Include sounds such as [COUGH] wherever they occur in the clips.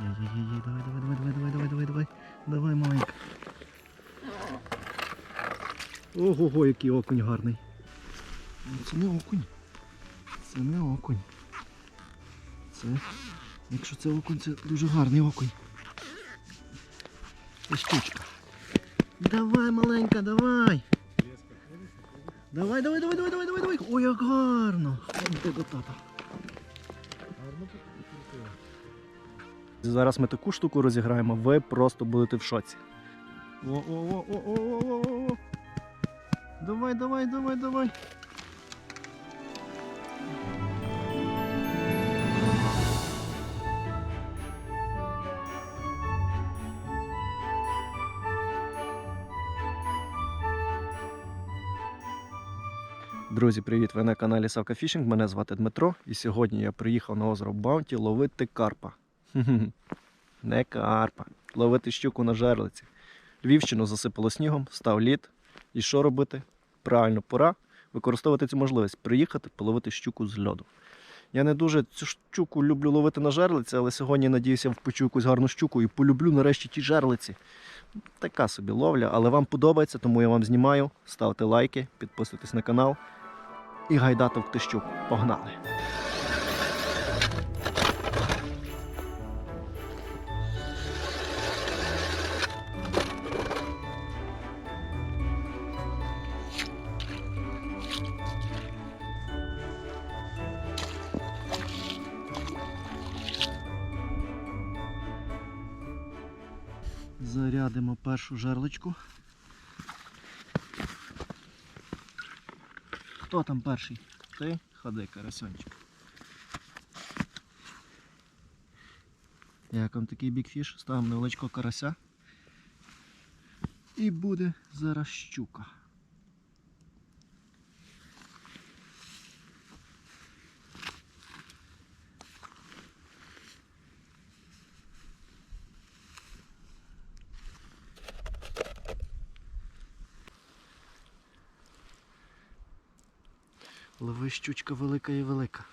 Єй-єй-єй, давай, давай, давай, давай, давай, давай, давай, давай. Давай, маленька. Ого-го, який окунь гарний. Ну, Це не окунь. Це не окунь. Це. Якщо це окунь, це дуже гарний окунь. Це щучка. Давай, маленька, давай. Давай, давай, давай, давай, давай, давай, давай. Ой, як гарно. Іди до тата. Зараз ми таку штуку розіграємо, ви просто будете в шоці. Давай, давай, давай, давай. Друзі, привіт! Ви на каналі Савка Фішинг. Мене звати Дмитро, і сьогодні я приїхав на озеро Баунті ловити карпа. [LAUGHS] Не карпа. Ловити щуку на жерлиці. Львівщину засипало снігом, став лід. І що робити? Правильно, пора використовувати цю можливість приїхати половити щуку з льоду. Я не дуже цю щуку люблю ловити на жерлиці, але сьогодні надіюся впечу якусь гарну щуку і полюблю нарешті ті жерлиці. Така собі ловля, але вам подобається, тому я вам знімаю. Ставте лайки, підписуйтесь на канал і гайдати в щуку. Погнали! Першу жерличку. Хто там перший? Ти? Ходи, карасьончик. Як вам такий бікфіш? Ставимо невеличкого карася. І буде зараз щука. Лови щучка велика і велика.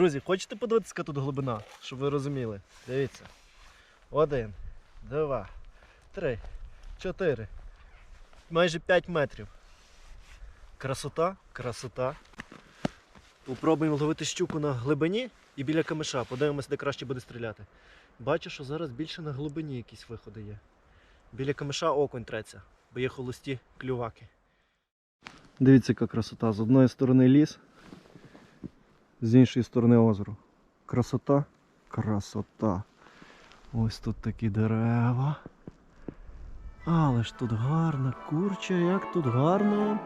Друзі, хочете подивитися, тут глибина, щоб ви розуміли? Дивіться. Один, два, три, чотири. Майже 5 метрів. Красота, красота. Попробуємо ловити щуку на глибині і біля камиша. Подивимося, де краще буде стріляти. Бачу, що зараз більше на глибині якісь виходи є. Біля камиша окунь треться, бо є холості клюваки. Дивіться, яка красота. З одної сторони ліс, з іншої сторони озеру. Красота, красота. Ось тут такі дерева. Але ж тут гарно, курча, як тут гарно.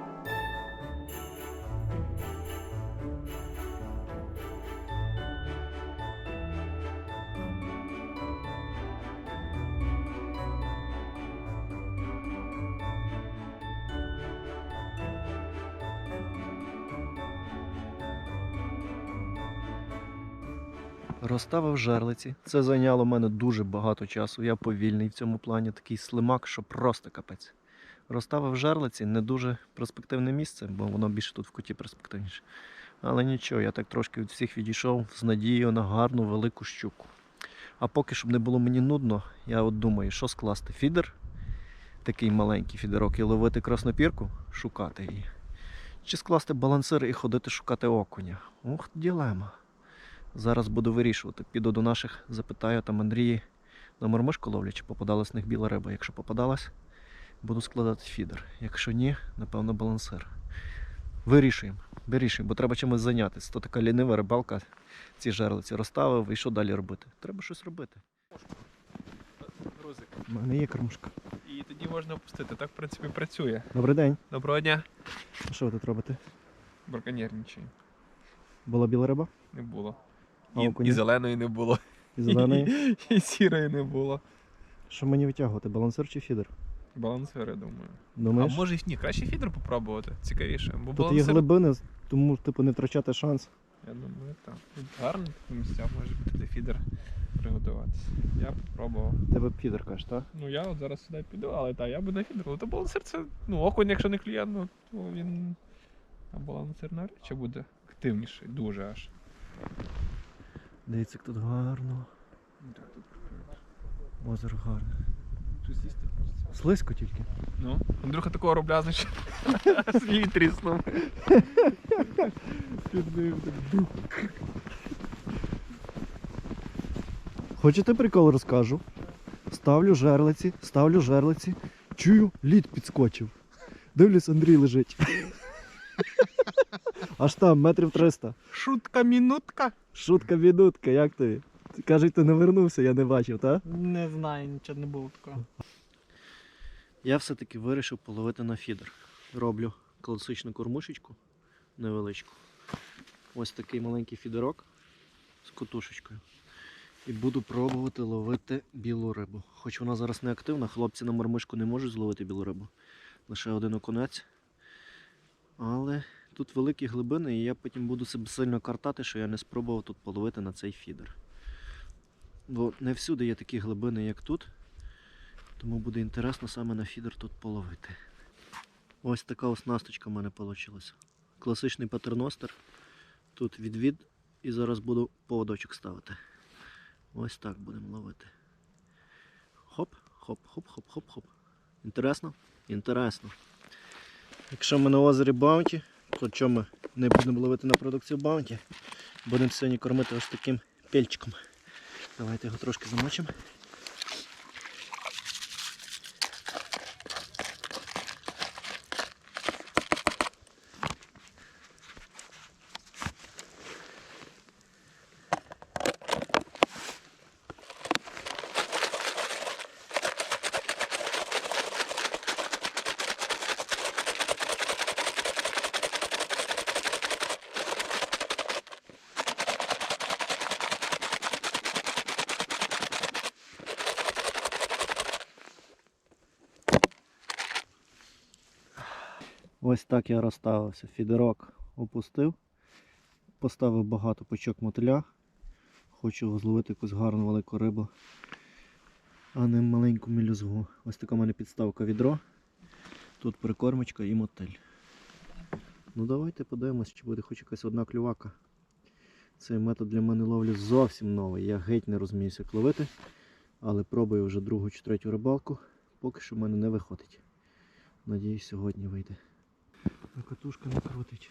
Розставив жерлиці. Це зайняло мене дуже багато часу. Я повільний в цьому плані, такий слимак, що просто капець. Розставив жерлиці не дуже перспективне місце, бо воно більше тут в куті перспективніше. Але нічого, я так трошки від всіх відійшов з надією на гарну велику щуку. А поки щоб не було мені нудно, я от думаю, що скласти фідер, такий маленький фідерок, і ловити краснопірку, шукати її. Чи скласти балансир і ходити шукати окуня. Ух, ділема. Зараз буду вирішувати. Піду до наших, запитаю там Андрії на мормишку ловлять, чи попадалась в них біла риба. Якщо попадалась, буду складати фідер. Якщо ні, напевно, балансир. Вирішуємо. Вирішуємо, бо треба чимось зайнятися. То така лінива рибалка, ці жерлиці розставив і що далі робити? Треба щось робити. Грузик. У мене є кормушка. І тоді можна опустити. Так, в принципі, працює. Добрий день. Доброго дня. А що ви тут робите? Браконьєрничаю. Була біла риба? Не було. І, і зеленої не було. І зеленої? І, [LAUGHS] і сірої не було. Що мені витягувати? Балансир чи фідер? Балансири, думаю. Думаєш? А може ні, краще фідер попробувати. Цікавіше. Бо Тут є глибини, тому типу не втрачати шанс. я думаю, так. Тут гарно такі місця може бути фідер приготуватися. Я попробував. Тебе підер кажеш, так? Ну я от зараз сюди піду, але так, я би на фідер. Але то балансир це, ну, окунь, якщо не клієнт, ну, то він. А балансир навряд чи буде активніший, дуже аж. Дивіться, як тут гарно. Озеро гарне. Слизько тільки. Ну, Андрюха такого робля, значить, [LAUGHS] свій тріснув. Під ним так. Хочете прикол розкажу? Ставлю жерлиці, ставлю жерлиці, чую, лід підскочив. Дивлюсь, Андрій лежить. Аж там, метрів 300. Шутка мінутка. Шутка мінутка, як тобі? Кажуть, ти не вернувся, я не бачив, так? Не знаю, нічого не було такого. Я все-таки вирішив половити на фідер. Роблю класичну кормушечку невеличку. Ось такий маленький фідерок з котушечкою. І буду пробувати ловити білу рибу. Хоч вона зараз не активна, хлопці на мормишку не можуть зловити білу рибу. Лише один окунець. Але тут великі глибини, і я потім буду себе сильно картати, що я не спробував тут половити на цей фідер. Бо не всюди є такі глибини, як тут. Тому буде інтересно саме на фідер тут половити. Ось така оснасточка в мене вийшла. Класичний патерностер. Тут відвід і зараз буду поводочок ставити. Ось так будемо ловити. Хоп, хоп, хоп, хоп, хоп, хоп. Інтересно? Інтересно. Якщо ми на озері Баунті, що ми не будемо ловити на продукцію Баунті, будемо сьогодні кормити ось таким пельчиком. Давайте його трошки замочимо. Ось так я розставився. Фідерок опустив, поставив багато пучок мотиля. Хочу зловити якусь гарну велику рибу, а не маленьку мілюзгу. Ось така в мене підставка відро. Тут прикормочка і мотиль. Ну давайте подивимось, чи буде хоч якась одна клювака. Цей метод для мене ловлі зовсім новий. Я геть не розуміюся як ловити, але пробую вже другу чи третю рибалку. Поки що в мене не виходить. Надіюсь, сьогодні вийде. А катушка не крутить.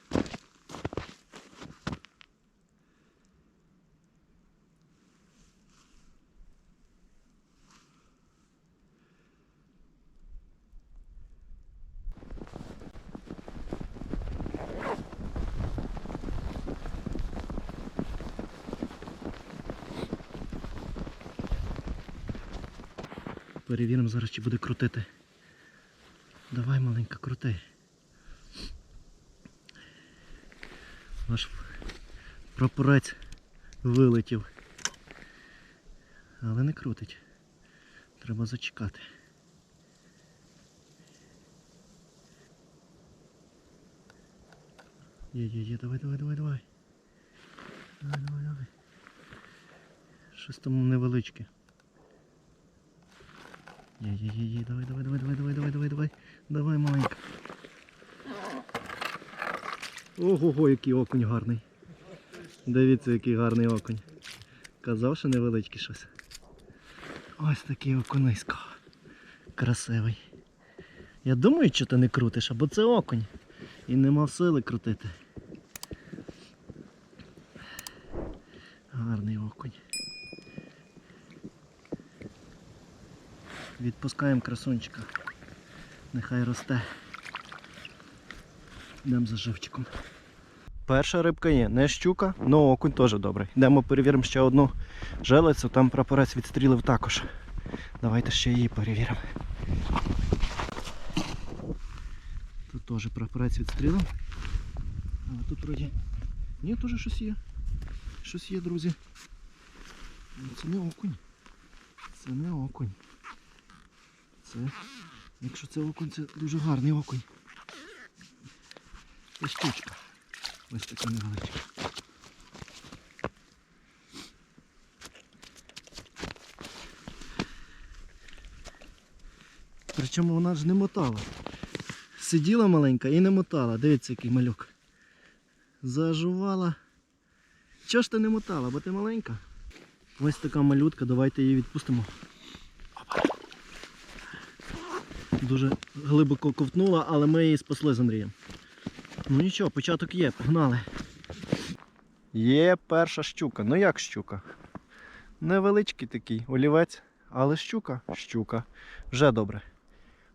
Перевіримо зараз, чи буде крутити. Давай, маленька, крути. Наш прапорець вилетів. Але не крутить. Треба зачекати. Є, є, є, давай, давай, давай, давай. Давай, давай, давай. Щось там невеличке. Є, є, є, є, давай, давай, давай, давай, давай, давай, давай, давай. Давай, маленька. Ого-го, який окунь гарний. Дивіться, який гарний окунь. Казав, що невеличкий щось. Ось такий окунисько. Красивий. Я думаю, що ти не крутиш, або це окунь. І не мав сили крутити. Гарний окунь. Відпускаємо красунчика. Нехай росте. Йдемо за живчиком. Перша рибка є, не щука, але окунь теж добрий. Йдемо перевіримо ще одну желицю, там прапорець відстрілив також. Давайте ще її перевіримо. Тут теж прапорець відстрілив. Але тут вроді. Ні, теж щось є. Щось є, друзі. Ну, Це не окунь. Це не окунь. Це Якщо це окунь, це дуже гарний окунь. Це щучка. Ось така. Причому вона ж не мотала. Сиділа маленька і не мотала. Дивіться, який малюк. Зажувала. Чого ж ти не мотала, бо ти маленька? Ось така малютка, давайте її відпустимо. Дуже глибоко ковтнула, але ми її спасли з Андрієм. Ну нічого, початок є, погнали. Є перша щука. Ну як щука? Невеличкий такий олівець, але щука, щука. Вже добре.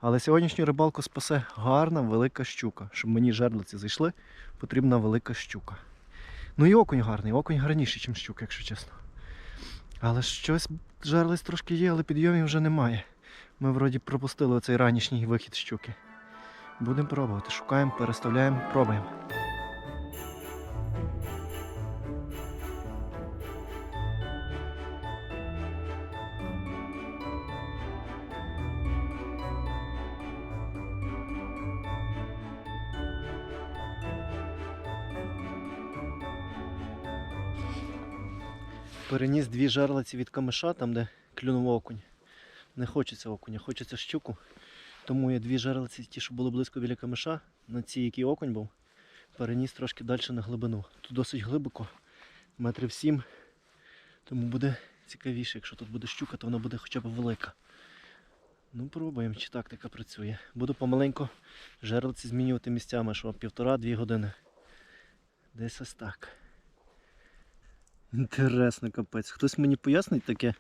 Але сьогоднішню рибалку спасе гарна велика щука. Щоб мені жерлиці зайшли, потрібна велика щука. Ну і окунь гарний, окунь гарніший, ніж щука, якщо чесно. Але щось жерлиць трошки є, але підйомів вже немає. Ми вроді пропустили оцей ранішній вихід щуки. Будемо пробувати. Шукаємо, переставляємо, пробуємо. Переніс дві жерлиці від камиша, там де клюнув окунь. Не хочеться окуня, хочеться щуку. Тому я дві жерлиці, ті, що були близько біля камиша, на ці, який окунь був, переніс трошки далі на глибину. Тут досить глибоко, метрів сім. Тому буде цікавіше, якщо тут буде щука, то вона буде хоча б велика. Ну, пробуємо, чи тактика працює. Буду помаленьку жерлиці змінювати місцями, що півтора-дві години. Десь ось так. Інтересно, капець. Хтось мені пояснить таке.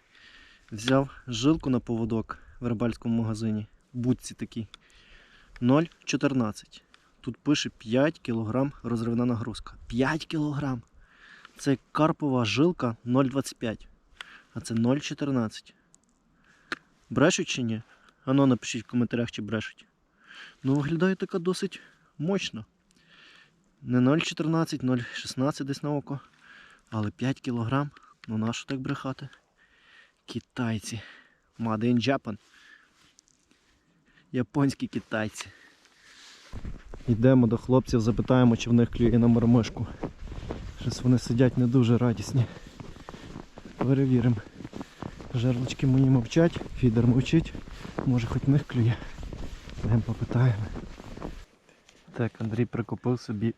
Взяв жилку на поводок в рибальському магазині. Будці такий. 0,14. Тут пише 5 кг розривна нагрузка. 5 кг. Це карпова жилка 0,25. А це 0,14. Брешуть чи ні? Ано напишіть в коментарях, чи брешуть. Ну, виглядає така досить мощно. Не 0,14, 0,16 десь на око. Але 5 кг. Ну нащо так брехати? Китайці. Made in Japan. Японські китайці. Йдемо до хлопців, запитаємо, чи в них клює на мормишку. Щось вони сидять не дуже радісні. Перевіримо. Жерлочки мої мовчать, фідер мовчить. Може хоч в них клює. Йдемо попитаємо. Так, Андрій прикупив собі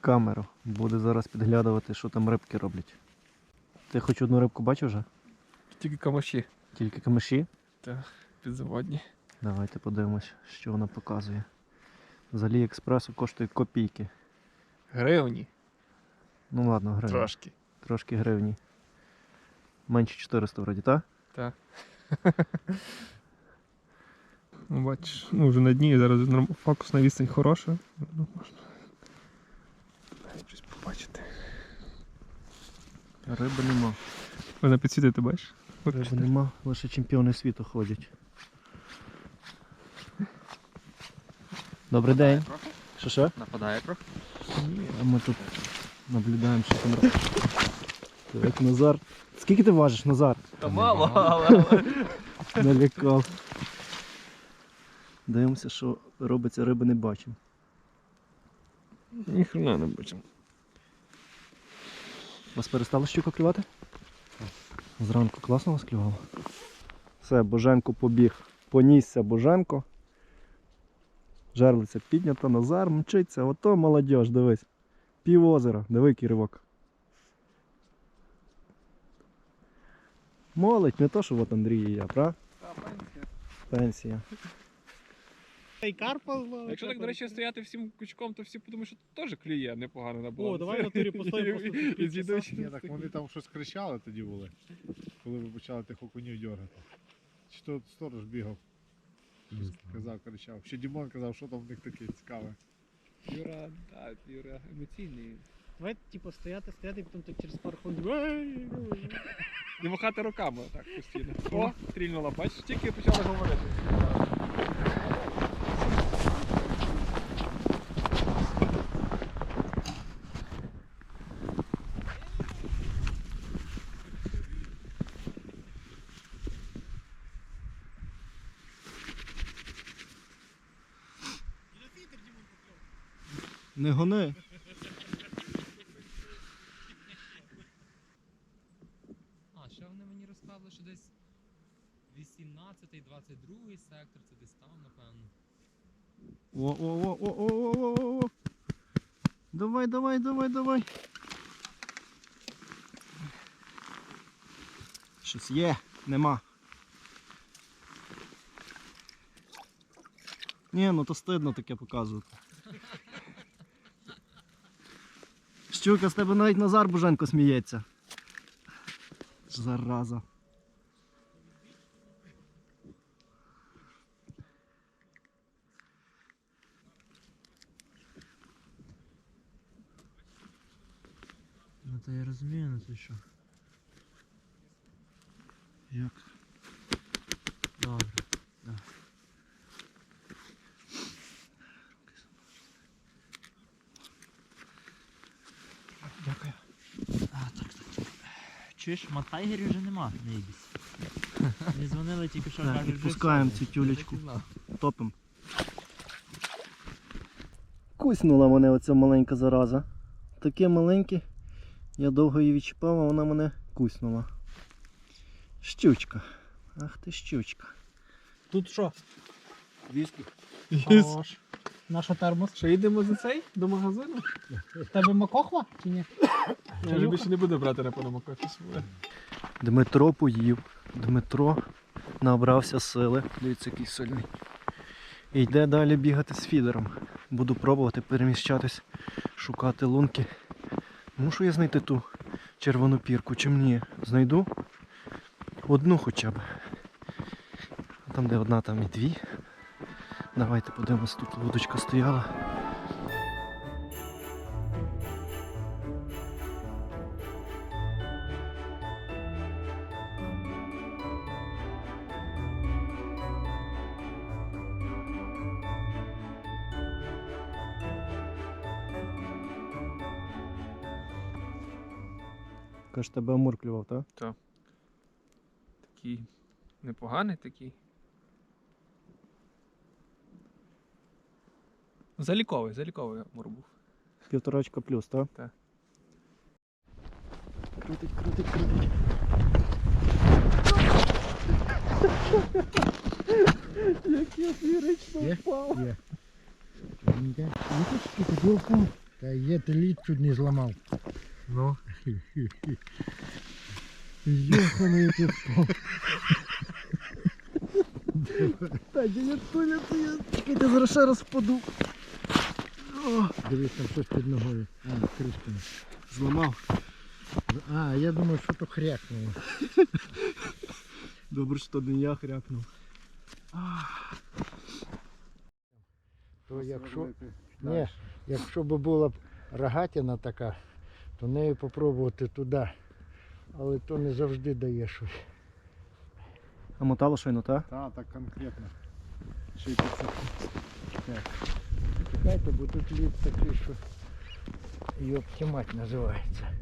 камеру. Буде зараз підглядувати, що там рибки роблять. Ти хоч одну рибку бачив вже? Тільки камаші Тільки камиші? підзаводні. Давайте подивимось, що вона показує. З Аліекспресу коштує копійки. Гривні. Ну ладно, гривні. Трошки. Трошки гривні. Менше 400 вроді, так? Так. [LAUGHS] Ну, бачиш, ну вже на дні, зараз норм- фокусна відстань хороша. Ну, можна навіть щось побачити. Риби нема. Вона підсвітити, бачиш? Риби нема, лише чемпіони світу ходять. Добрий день. Що що? Нападає трохи. А ми тут наблюдаємо, що там робить. Так, Назар. Скільки ти важиш, Назар? Та мало, але. [LAUGHS] Налякав. Дивимося, що робиться, риби не бачимо. Ніхрена не бачимо. Вас перестала щука клювати? Зранку класно вас клювало? Все, Боженко побіг. Понісся Боженко. Жерлиця піднята, Назар мчиться. Ото молодь, дивись. Пів озера, диви який ривок. Молодь, не то, що от Андрій і я, правда? Пенсія. Та й карпа зловив. Якщо так, до речі, стояти всім кучком, то всі подумають, що теж клює непогано на балансі. О, давай в натурі постоїмо І [LAUGHS] півчаса. Ні, так вони там щось кричали тоді були, коли ви почали тих окунів дергати. Чи то сторож бігав, щось казав, кричав. Ще Дімон казав, що там в них таке цікаве. Юра, так, Юра емоційний. Давай, типу, стояти, стояти, і потім так через пару хвилин. «Ей!» Не махати руками так постійно. О, стрільнула, бачиш, тільки почали говорити. Не гони. А, ще вони мені розказували, що десь 18-й, 22-й сектор, це десь там, напевно. О, о, о, о, о, о, о, о. Давай, давай, давай, давай. Щось є, нема. Ні, ну то стидно таке показувати. Щука, з тебе навіть Назар Буженко сміється. Зараза. Ну то я розумію, ну то що. Як? Добре. Дякую. А, так, так, так. Чуєш, матайгерів вже нема на Ібісі. Мені [LAUGHS] дзвонили тільки що Так, кажуть, вже відпускаємо все. цю тюлечку. Я так і знав. Топим. Куснула мене оця маленька зараза. Таке маленьке. Я довго її відчіпав, а вона мене куснула. Щучка. Ах ти щучка. Тут що? Віскі. Хорош. Наша термос. Що їдемо за цей до магазину? В тебе макохва чи ні? Я вже більше не буду брати на пономакофі своє. Дмитро поїв. Дмитро набрався сили. Дивіться, який сильний. І йде далі бігати з фідером. Буду пробувати переміщатись, шукати лунки. Мушу я знайти ту червону пірку, чи ні? Знайду одну хоча б. Там, де одна, там і дві. Давайте подивимось, тут вудочка стояла. Каже, тебе амур клював, так? Такий непоганий такий. Заліковий, заліковий амур був. Півторачка плюс, так? Так. Крутить, крутить, крутить. Як я фірично Є? впав. Є. Ну тут скільки білку. Та є, ти лід чуть не зламав. Ну. Йоханий ти впав. Та дядя Толя, то я чекайте, зараз ще раз впаду. О, Дивись, там щось під ногою. А, кришка. зламав. А, я думаю, що то хрякнуло. Добре, що не я хрякнув. То якщо, ні, якщо б була б рогатина така, то нею попробувати туди. Але то не завжди дає щось. А мотало щойно, так? Та, так конкретно. Ще й під це. Чекайте, бо тут лід такий, що його мать називається.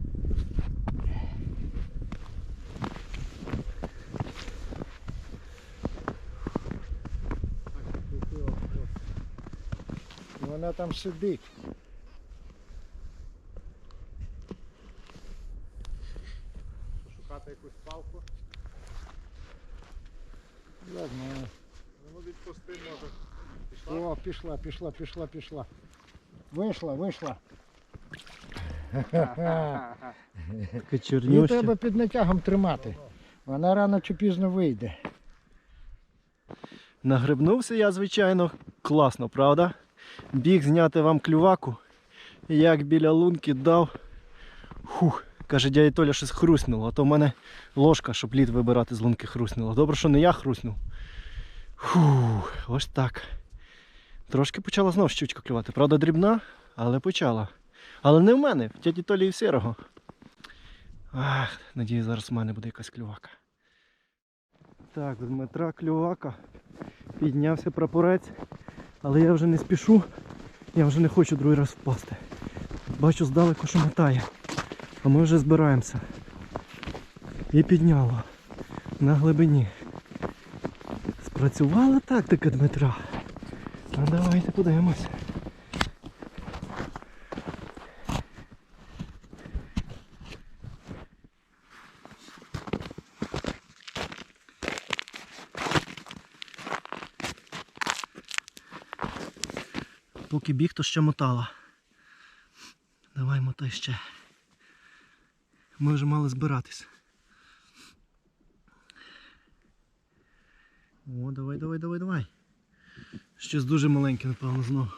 І Вона там сидить. Шукати якусь палку. Я знаю. Ну відпусти може. Пішла? Пішла, пішла, пішла. Вийшла, вийшла. [LAUGHS] Її треба під натягом тримати. Вона рано чи пізно вийде. Нагребнувся я, звичайно, класно, правда? Біг зняти вам клюваку. Як біля лунки дав. Хух, каже, дядя Толя щось хруснуло, а то в мене ложка, щоб лід вибирати з лунки хруснула. Добре, що не я хруснув. Фух, ось так. Трошки почала знов щучка клювати. Правда, дрібна, але почала. Але не в мене, в дяді Толі і в сірого. Ах, надію, зараз в мене буде якась клювака. Так, Дмитра клювака. Піднявся прапорець, але я вже не спішу, я вже не хочу другий раз впасти. Бачу здалеку, що мотає. А ми вже збираємося. І підняло на глибині. Спрацювала тактика Дмитра. Ну давайте подивимось. Поки біг, то ще мотала. Давай мотай ще. Ми вже мали збиратись. О, давай, давай, давай, давай. Щось дуже маленьке, напевно, знову.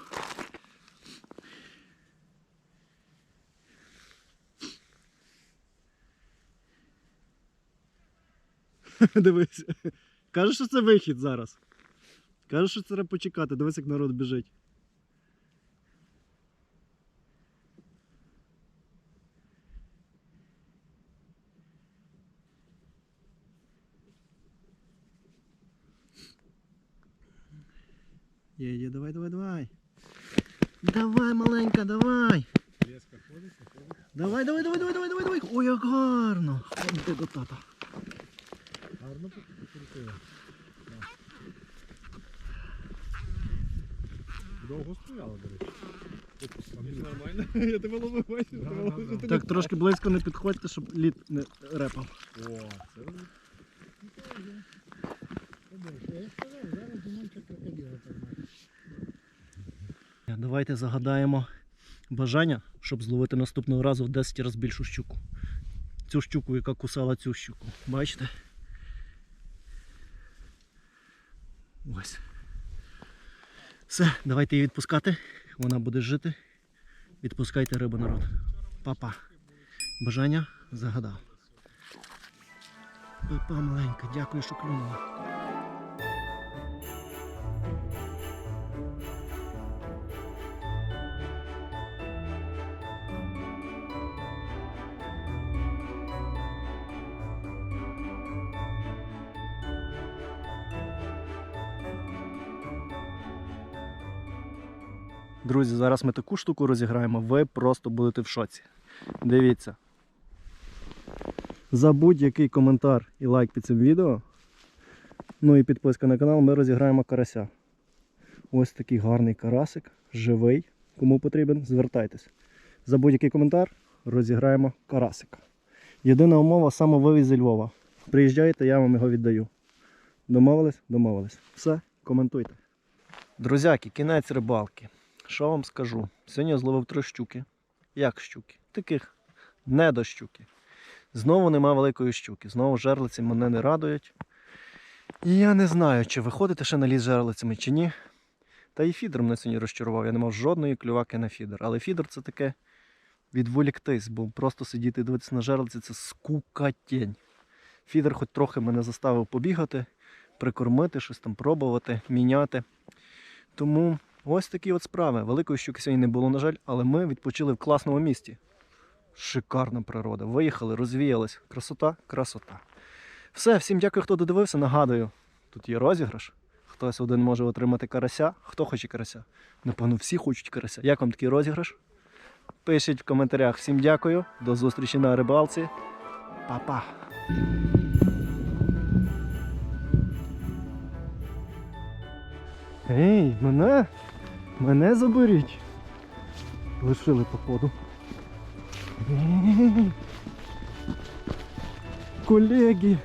[LAUGHS] Дивись. Каже, що це вихід зараз. Каже, що треба почекати. Дивись, як народ біжить. Є, є, давай, давай, давай. Давай, маленька, давай. Леска ходить, ходить. Давай, давай, давай, давай, давай, давай, давай. Ой, як гарно. Ходи до тата. Гарно покрутила. Довго стояла, до речі. Нормально. [LAUGHS] Я тебе ловив, да. Так трошки близько не підходьте, щоб лід не репав. О, це Я сказав, зараз Давайте загадаємо бажання, щоб зловити наступного разу в 10 разів більшу щуку. Цю щуку, яка кусала цю щуку. Бачите? Ось. Все, давайте її відпускати. Вона буде жити. Відпускайте рибу народ. Папа. Бажання загадав. Папа маленька, дякую, що клюнула. Друзі, зараз ми таку штуку розіграємо, ви просто будете в шоці. Дивіться. За будь-який коментар і лайк під цим відео, ну і підписка на канал, ми розіграємо карася. Ось такий гарний карасик, живий. Кому потрібен, звертайтесь. За будь-який коментар розіграємо карасика. Єдина умова самовивіз зі Львова. Приїжджайте, я вам його віддаю. Домовились? Домовились. Все, коментуйте. Друзяки, кінець рибалки. Що вам скажу? Сьогодні я зловив три щуки. Як щуки? Таких не до щуки. Знову нема великої щуки. Знову жерлиці мене не радують. І я не знаю, чи виходити ще на ліс жерлицями, чи ні. Та і фідер мене сьогодні розчарував. Я не мав жодної клюваки на фідер. Але фідер це таке відволіктись, бо просто сидіти і дивитися на жерлиці це скукатень. Фідер хоч трохи мене заставив побігати, прикормити, щось там пробувати, міняти. Тому ось такі от справи. Великої щуки сьогодні не було, на жаль, але ми відпочили в класному місті. Шикарна природа. Виїхали, розвіялись. Красота, красота. Все, всім дякую, хто додивився. Нагадую, тут є розіграш. Хтось один може отримати карася. Хто хоче карася? Напевно, всі хочуть карася. Як вам такий розіграш? Пишіть в коментарях. Всім дякую. До зустрічі на рибалці. Па-па. Ей, мене? Мене заберіть. Лишили походу. Колеги,